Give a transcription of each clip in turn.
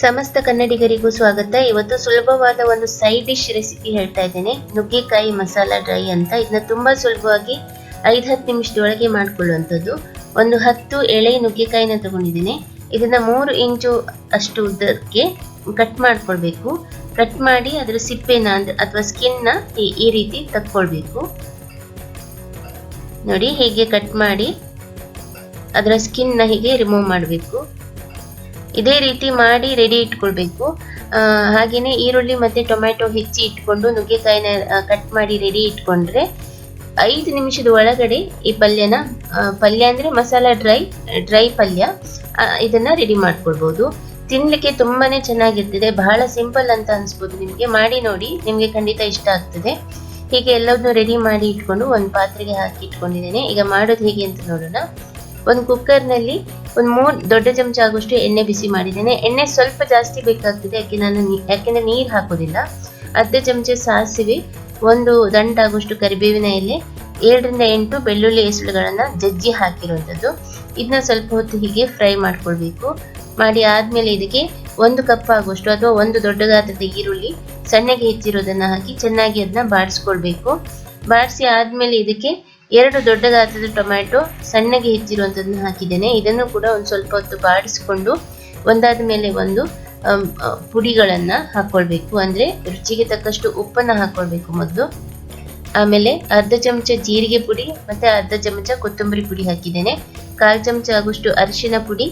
ಸಮಸ್ತ ಕನ್ನಡಿಗರಿಗೂ ಸ್ವಾಗತ. ಇವತ್ತು ಸುಲಭವಾದ ಒಂದು ಸೈಡ್ ಡಿಶ್ ರೆಸಿಪಿ ಹೇಳ್ತಾ ಇದ್ದೇನೆ. ನುಗ್ಗೆಕಾಯಿ ಮಸಾಲ ಡ್ರೈ ಅಂತ. ಇದನ್ನ ತುಂಬಾ ಸುಲಭವಾಗಿ ಐದು ಹತ್ತು ನಿಮಿಷದೊಳಗೆ ಮಾಡ್ಕೊಳ್ಳುವಂಥದ್ದು. ಒಂದು ಹತ್ತು ಎಳೆ ನುಗ್ಗೆಕಾಯಿನ ತಗೊಂಡಿದ್ದೀನಿ. ಇದನ್ನ ಮೂರು ಇಂಚು ಅಷ್ಟು ಉದ್ದಕ್ಕೆ ಕಟ್ ಮಾಡ್ಕೊಳ್ಬೇಕು. ಕಟ್ ಮಾಡಿ ಅದರ ಸಿಪ್ಪೆನ ಅಥವಾ ಸ್ಕಿನ್ನ ಈ ರೀತಿ ತಕ್ಕೊಳ್ಬೇಕು. ನೋಡಿ, ಹೀಗೆ ಕಟ್ ಮಾಡಿ ಅದರ ಸ್ಕಿನ್ನ ಹೀಗೆ ರಿಮೂವ್ ಮಾಡಬೇಕು. ಇದೇ ರೀತಿ ಮಾಡಿ ರೆಡಿ ಇಟ್ಕೊಳ್ಬೇಕು. ಹಾಗೆಯೇ ಈರುಳ್ಳಿ ಮತ್ತೆ ಟೊಮ್ಯಾಟೊ ಹೆಚ್ಚಿ ಇಟ್ಕೊಂಡು ನುಗ್ಗೆಕಾಯಿನ ಕಟ್ ಮಾಡಿ ರೆಡಿ ಇಟ್ಕೊಂಡ್ರೆ ಐದು ನಿಮಿಷದ ಒಳಗಡೆ ಈ ಪಲ್ಯನ ಪಲ್ಯ ಅಂದ್ರೆ ಮಸಾಲ ಡ್ರೈ ಡ್ರೈ ಪಲ್ಯ ಇದನ್ನ ರೆಡಿ ಮಾಡ್ಕೊಳ್ಬೋದು. ತಿನ್ನಲಿಕ್ಕೆ ತುಂಬಾನೇ ಚೆನ್ನಾಗಿರ್ತದೆ. ಬಹಳ ಸಿಂಪಲ್ ಅಂತ ಅನಿಸ್ಬೋದು ನಿಮಗೆ. ಮಾಡಿ ನೋಡಿ, ನಿಮಗೆ ಖಂಡಿತ ಇಷ್ಟ ಆಗ್ತದೆ. ಹೀಗೆ ಎಲ್ಲವನ್ನೂ ರೆಡಿ ಮಾಡಿ ಇಟ್ಕೊಂಡು ಒಂದು ಪಾತ್ರೆಗೆ ಹಾಕಿ ಇಟ್ಕೊಂಡಿದ್ದೇನೆ. ಈಗ ಮಾಡೋದು ಹೇಗೆ ಅಂತ ನೋಡೋಣ. ಒಂದು ಕುಕ್ಕರ್ನಲ್ಲಿ ಒಂದು ಮೂರು ದೊಡ್ಡ ಚಮಚ ಆಗುವಷ್ಟು ಎಣ್ಣೆ ಬಿಸಿ ಮಾಡಿದ್ದೇನೆ. ಎಣ್ಣೆ ಸ್ವಲ್ಪ ಜಾಸ್ತಿ ಬೇಕಾಗ್ತದೆ, ಯಾಕೆ ನಾನು ಯಾಕೆಂದ್ರೆ ನೀರು ಹಾಕೋದಿಲ್ಲ ಅರ್ಧ ಚಮಚ ಸಾಸಿವೆ, ಒಂದು ದಂಟಾಗುವಷ್ಟು ಕರಿಬೇವಿನ ಎಲೆ ಏಳರಿಂದ ಎಂಟು ಬೆಳ್ಳುಳ್ಳಿ ಹೆಸರುಗಳನ್ನ ಜಜ್ಜಿ ಹಾಕಿರುವಂಥದ್ದು. ಇದನ್ನ ಸ್ವಲ್ಪ ಹೊತ್ತು ಹೀಗೆ ಫ್ರೈ ಮಾಡ್ಕೊಳ್ಬೇಕು. ಮಾಡಿ ಆದಮೇಲೆ ಇದಕ್ಕೆ ಒಂದು ಕಪ್ ಆಗುವಷ್ಟು ಅಥವಾ ಒಂದು ದೊಡ್ಡ ಗಾತ್ರದ ಈರುಳ್ಳಿ, ಸಣ್ಣಗೆ ಹೆಚ್ಚಿರೋದನ್ನ ಹಾಕಿ ಚೆನ್ನಾಗಿ ಅದನ್ನ ಬಾಡಿಸ್ಕೊಳ್ಬೇಕು. ಬಾಡಿಸಿ ಆದಮೇಲೆ ಇದಕ್ಕೆ ಎರಡು ದೊಡ್ಡ ಗಾತ್ರದ ಟೊಮ್ಯಾಟೊ ಸಣ್ಣಗೆ ಹೆಚ್ಚಿರುವಂಥದ್ದನ್ನು ಹಾಕಿದ್ದೇನೆ. ಇದನ್ನು ಕೂಡ ಒಂದು ಸ್ವಲ್ಪ ಹೊತ್ತು ಬಾಡಿಸ್ಕೊಂಡು ಒಂದಾದ ಮೇಲೆ ಒಂದು ಪುಡಿಗಳನ್ನ ಹಾಕ್ಕೊಳ್ಬೇಕು ಅಂದ್ರೆ ರುಚಿಗೆ ತಕ್ಕಷ್ಟು ಉಪ್ಪನ್ನ ಹಾಕ್ಕೊಳ್ಬೇಕು ಮೊದಲು. ಆಮೇಲೆ ಅರ್ಧ ಚಮಚ ಜೀರಿಗೆ ಪುಡಿ ಮತ್ತೆ ಅರ್ಧ ಚಮಚ ಕೊತ್ತಂಬರಿ ಪುಡಿ ಹಾಕಿದ್ದೇನೆ. ಕಾಲು ಚಮಚ ಆಗುವಷ್ಟು ಅರಿಶಿನ ಪುಡಿ,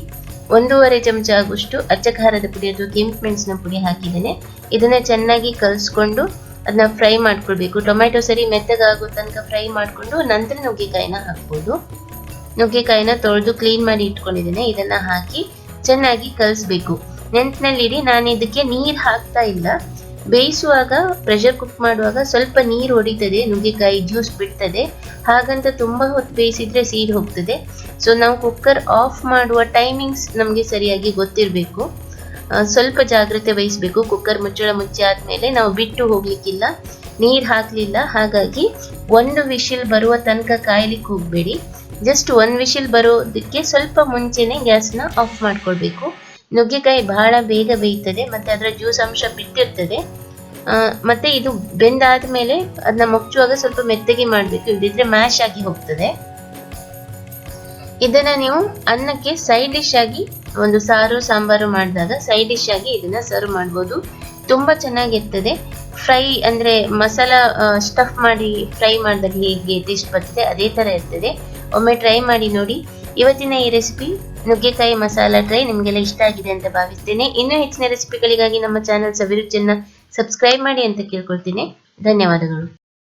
ಒಂದೂವರೆ ಚಮಚ ಆಗುವಷ್ಟು ಅಚ್ಚ ಖಾರದ ಪುಡಿ ಅಥವಾ ಕೆಂಪು ಮೆಣಸಿನ ಪುಡಿ ಹಾಕಿದ್ದೇನೆ. ಇದನ್ನ ಚೆನ್ನಾಗಿ ಕಲಿಸ್ಕೊಂಡು ಅದನ್ನ ಫ್ರೈ ಮಾಡ್ಕೊಳ್ಬೇಕು. ಟೊಮ್ಯಾಟೊ ಸರಿ ಮೆತ್ತಗಾಗೋ ತನಕ ಫ್ರೈ ಮಾಡಿಕೊಂಡು ನಂತರ ನುಗ್ಗೆಕಾಯಿನ ಹಾಕ್ಬೋದು. ನುಗ್ಗೆಕಾಯಿನ ತೊಳೆದು ಕ್ಲೀನ್ ಮಾಡಿ ಇಟ್ಕೊಂಡಿದ್ದೀನಿ. ಇದನ್ನ ಹಾಕಿ ಚೆನ್ನಾಗಿ ಕಲಿಸ್ಬೇಕು. ನೆನ್ಪಿನಲ್ಲಿಡಿ ನಾನು ಇದಕ್ಕೆ ನೀರು ಹಾಕ್ತಾ ಇಲ್ಲ. ಬೇಯಿಸುವಾಗ ಪ್ರೆಷರ್ ಕುಕ್ ಮಾಡುವಾಗ ಸ್ವಲ್ಪ ನೀರು ಹೊಡಿತದೆ, ನುಗ್ಗೆಕಾಯಿ ಜ್ಯೂಸ್ ಬಿಡ್ತದೆ. ಹಾಗಂತ ತುಂಬಾ ಹೊತ್ತು ಬೇಯಿಸಿದ್ರೆ ಸೀಡ್ ಹೋಗ್ತದೆ. ಸೊ ನಾವು ಕುಕ್ಕರ್ ಆಫ್ ಮಾಡುವ ಟೈಮಿಂಗ್ಸ್ ನಮಗೆ ಸರಿಯಾಗಿ ಗೊತ್ತಿರಬೇಕು. ಸ್ವಲ್ಪ ಜಾಗ್ರತೆ ವಹಿಸಬೇಕು. ಕುಕ್ಕರ್ ಮುಚ್ಚಳ ಮುಚ್ಚಿ ಆದ್ಮೇಲೆ ನಾವು ಬಿಟ್ಟು ಹೋಗ್ಲಿಕ್ಕಿಲ್ಲ. ನೀರು ಹಾಕ್ಲಿಲ್ಲ. ಹಾಗಾಗಿ ಒಂದು ವಿಶಿಲ್ ಬರುವ ತನಕ ಕಾಯ್ಲಿಕ್ಕೆ ಹೋಗ್ಬೇಡಿ. ಜಸ್ಟ್ ಒಂದು ವಿಶಿಲ್ ಬರೋದಕ್ಕೆ ಸ್ವಲ್ಪ ಮುಂಚೆನೆ ಗ್ಯಾಸ್ನ ಆಫ್ ಮಾಡ್ಕೊಳ್ಬೇಕು. ನುಗ್ಗೆಕಾಯಿ ಬಹಳ ಬೇಗ ಬೇಯ್ತದೆ ಮತ್ತೆ ಅದರ ಜ್ಯೂಸ್ ಅಂಶ ಬಿಟ್ಟಿರ್ತದೆ. ಮತ್ತೆ ಇದು ಬೆಂದಾದ್ಮೇಲೆ ಅದನ್ನ ಮುಚ್ಚುವಾಗ ಸ್ವಲ್ಪ ಮೆತ್ತಗೆ ಮಾಡಬೇಕು. ಇಲ್ಲದಿದ್ರೆ ಮ್ಯಾಶ್ ಆಗಿ ಹೋಗ್ತದೆ. ಇದನ್ನ ನೀವು ಅನ್ನಕ್ಕೆ ಸೈಡ್ ಡಿಶ್ ಆಗಿ ಒಂದು ಸಾರು, ಸಾಂಬಾರು ಮಾಡಿದಾಗ ಸೈಡ್ ಡಿಶ್ ಆಗಿ ಇದನ್ನ ಸರ್ವ್ ಮಾಡ್ಬೋದು. ತುಂಬಾ ಚೆನ್ನಾಗಿರ್ತದೆ. ಫ್ರೈ ಅಂದ್ರೆ ಮಸಾಲ ಸ್ಟಫ್ ಮಾಡಿ ಫ್ರೈ ಮಾಡಿದಾಗ ಹೇಗೆ ಟೇಸ್ಟ್ ಬರ್ತದೆ ಅದೇ ತರ ಇರ್ತದೆ. ಒಮ್ಮೆ ಟ್ರೈ ಮಾಡಿ ನೋಡಿ. ಇವತ್ತಿನ ಈ ರೆಸಿಪಿ ನುಗ್ಗೆಕಾಯಿ ಮಸಾಲ ಟ್ರೈ ನಿಮಗೆಲ್ಲ ಇಷ್ಟ ಆಗಿದೆ ಅಂತ ಭಾವಿಸ್ತೇನೆ. ಇನ್ನೂ ಹೆಚ್ಚಿನ ರೆಸಿಪಿಗಳಿಗಾಗಿ ನಮ್ಮ ಚಾನೆಲ್ ಸವಿರುಚಿಯನ್ನ ಸಬ್ಸ್ಕ್ರೈಬ್ ಮಾಡಿ ಅಂತ ಕೇಳ್ಕೊಳ್ತೀನಿ. ಧನ್ಯವಾದಗಳು.